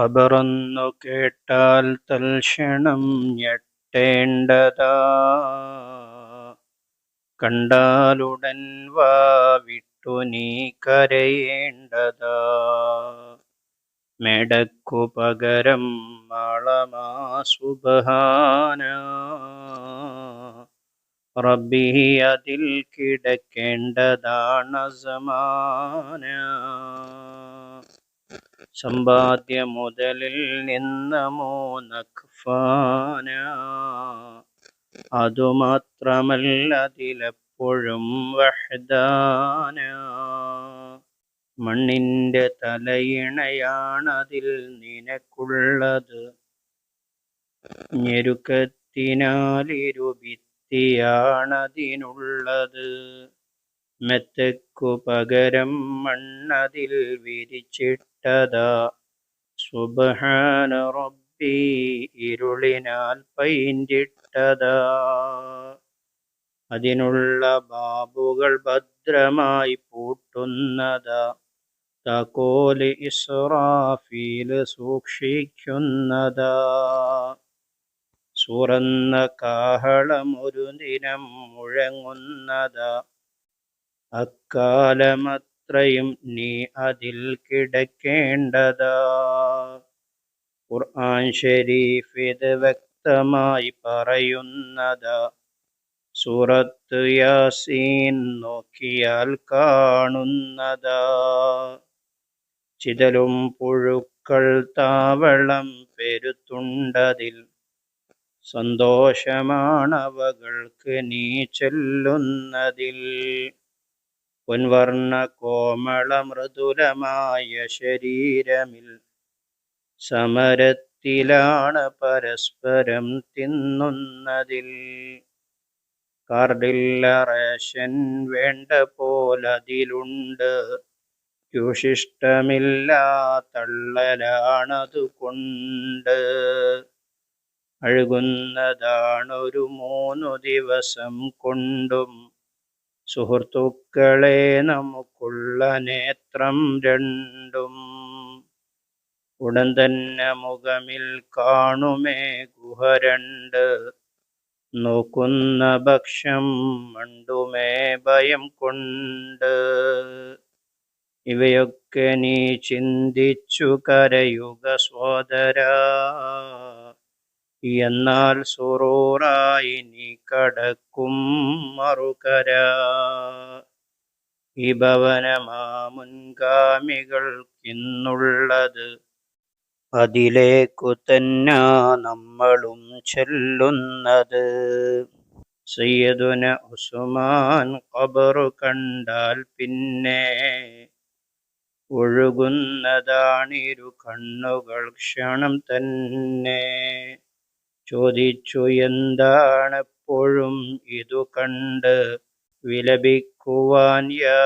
ഖബറൊന്നു കേട്ടാൽ തൽക്ഷണം ഞെട്ടേണ്ടതാ. കണ്ടാലുടൻ വാ വിട്ടു നീ കരയേണ്ടതാ. മെടക്കു പകരം മാളമാ സുബഹാന. റബ്ബി അതിൽ കിടക്കേണ്ടതാണ് സമാന. സമ്പാദ്യ മുതലിൽ നിന്ന മൂന്നക്ഫാന അതുമാത്രമല്ല അതിലെപ്പോഴും വഹദാന. മണ്ണിന്റെ തലയിണയാണതിൽ നിനക്കുള്ളത്. ഞെരുക്കത്തിനാലിരുഭിത്തിയാണതിനുള്ളത്. മെത്തക്കു പകരം മണ്ണതിൽ വിരിച്ചിട്ടതാ സുബഹാന റബ്ബി ഇരുളിനാൽ പൈന്റിട്ടതാ അതിനുള്ള ബാബുകൾ ഭദ്രമായി പൂട്ടുന്നത. തകോലി ഇസ്രാഫീൽ സൂക്ഷിക്കുന്നതാ. സുറന്ന കാഹളം ഒരു ദിനം മുഴങ്ങുന്നതാ. അക്കാലമത്രയും നീ അതിൽ കിടക്കേണ്ടതാ. ഖുർആൻ ഷെരീഫ് ഇത് വ്യക്തമായി പറയുന്നതാ. സൂറത്ത് യാസീൻ നോക്കിയാൽ കാണുന്നതാ. ചിതലും പുഴുക്കൾ താവളം പെരുത്തുണ്ടതിൽ സന്തോഷമാണവകൾക്ക് നീ ചെല്ലുന്നതിൽ. പൊൻവർണ ശരീരമിൽ സമരത്തിലാണ് പരസ്പരം തിന്നുന്നതിൽ. കാർഡില്ല റേഷൻ വേണ്ട പോലതിലുണ്ട്. യുഷിഷ്ടമില്ലാ തള്ളലാണതു കൊണ്ട് അഴുകുന്നതാണൊരു മൂന്നു ദിവസം കൊണ്ടും സുഹൃത്തുക്കളെ നമുക്കുള്ള നേത്രം രണ്ടും. ഉടൻ തന്നെ മുഖമിൽ കാണുമേ ഗുഹ രണ്ട്. നോക്കുന്ന ഭക്ഷം മണ്ടുമേ ഭയം കൊണ്ട്. ഇവയൊക്കെ നീ ചിന്തിച്ചു കരയുക സോദര. എന്നാൽ സുറൂറായി നീ കടക്കും മറുകര. ഈ ഭവനമാ മുൻഗാമികൾക്കിന്നുള്ളത് അതിലേക്കു തന്നെ നമ്മളും ചെല്ലുന്നത്. സയ്യദുന ഉസുമാൻ ഖബറു കണ്ടാൽ പിന്നെ ഒഴുകുന്നതാണിരു കണ്ണുകൾ ക്ഷണം തന്നെ. ചോദിച്ചു എന്താണെപ്പോഴും ഇതു കണ്ട് വിലപിക്കുവാൻ യാ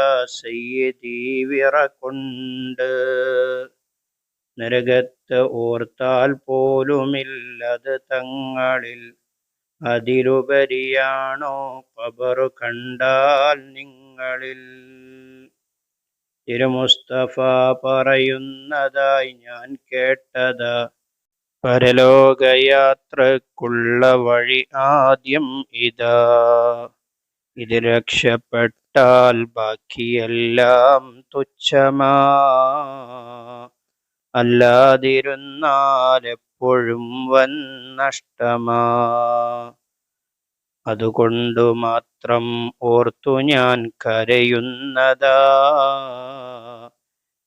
കൊണ്ട്. നരകത്ത് ഓർത്താൽ പോലുമില്ലത് തങ്ങളിൽ അതിലുപരിയാണോ കബറു കണ്ടാൽ നിങ്ങളിൽ. തിരുമുസ്തഫ പറയുന്നതായി ഞാൻ കേട്ടതാ പരലോകയാത്രക്കുള്ള വഴി ആദ്യം ഇതാ. ഇത് രക്ഷപ്പെട്ടാൽ ബാക്കിയെല്ലാം തുച്ഛമാ. അല്ലാതിരുന്നാൽ എപ്പോഴും വൻ നഷ്ടമാ. അതുകൊണ്ടു മാത്രം ഓർത്തു ഞാൻ കരയുന്നതാ.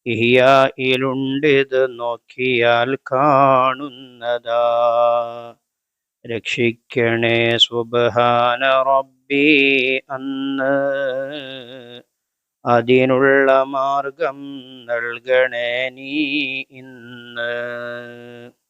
ഇഹിയായിലുണ്ടിത് നോക്കിയാൽ കാണുന്നതാ. രക്ഷിക്കണേ സുബഹാന റബ്ബി അന്ന്. അതിനുള്ള മാർഗം നൽകണേ നീ ഇന്ന്.